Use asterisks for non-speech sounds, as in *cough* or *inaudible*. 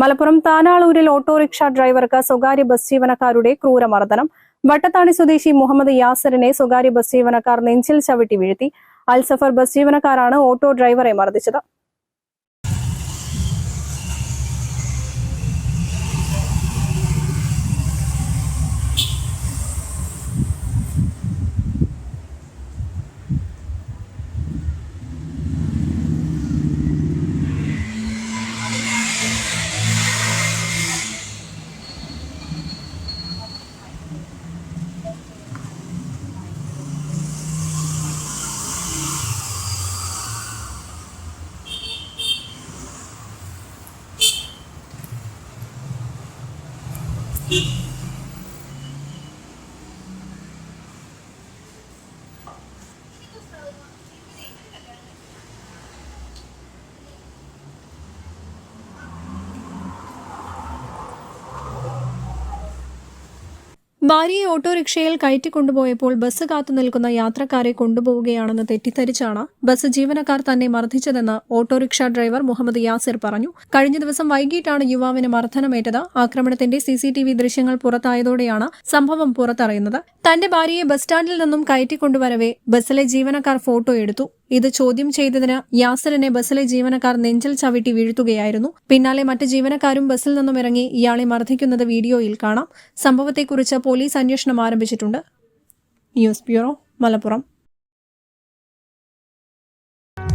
Malappuram താനാളൂരിൽ autorickshaw ഡ്രൈവർക്ക് സ്വകാര്യ bus ജീവനക്കാരുടെ ക്രൂരമർദ്ദനം. വട്ടത്താണി സ്വദേശി മുഹമ്മദ് യാസറിനെ സ്വകാര്യ ബസ് ജീവനക്കാർ നെഞ്ചിൽ ചവിട്ടി വീഴ്ത്തി. അൽസഫർ ബസ് ജീവനക്കാരാണ് ഓട്ടോ ഡ്രൈവറെ മർദ്ദിച്ചത്. Thank *laughs* you. ഭാര്യയെ ഓട്ടോറിക്ഷയിൽ കയറ്റിക്കൊണ്ടുപോയപ്പോൾ ബസ് കാത്തു നിൽക്കുന്ന യാത്രക്കാരെ കൊണ്ടുപോവുകയാണെന്ന് തെറ്റിദ്ധരിച്ചാണ് ബസ് ജീവനക്കാർ തന്നെ മർദ്ദിച്ചതെന്ന് ഓട്ടോറിക്ഷ ഡ്രൈവർ മുഹമ്മദ് യാസിർ പറഞ്ഞു. കഴിഞ്ഞ ദിവസം വൈകിട്ടാണ് യുവാവിന് മർദ്ദനമേറ്റത്. ആക്രമണത്തിന്റെ സിസിടിവി ദൃശ്യങ്ങൾ പുറത്തായതോടെയാണ് സംഭവം പുറത്തറിയുന്നത്. തന്റെ ഭാര്യയെ ബസ് സ്റ്റാൻഡിൽ നിന്നും കയറ്റിക്കൊണ്ടുവരവേ ബസ്സിലെ ജീവനക്കാർ ഫോട്ടോ എടുത്തു. ഇത് ചോദ്യം ചെയ്തതിന് യാസറിനെ ബസ്സിലെ ജീവനക്കാർ നെഞ്ചിൽ ചവിട്ടി വീഴ്ത്തുകയായിരുന്നു. പിന്നാലെ മറ്റ് ജീവനക്കാരും ബസ്സിൽ നിന്നും ഇറങ്ങി ഇയാളെ മർദ്ദിക്കുന്നത് വീഡിയോയിൽ കാണാം. സംഭവത്തെക്കുറിച്ച് പോലീസ് അന്വേഷണം ആരംഭിച്ചിട്ടുണ്ട്. News bureau Malappuram.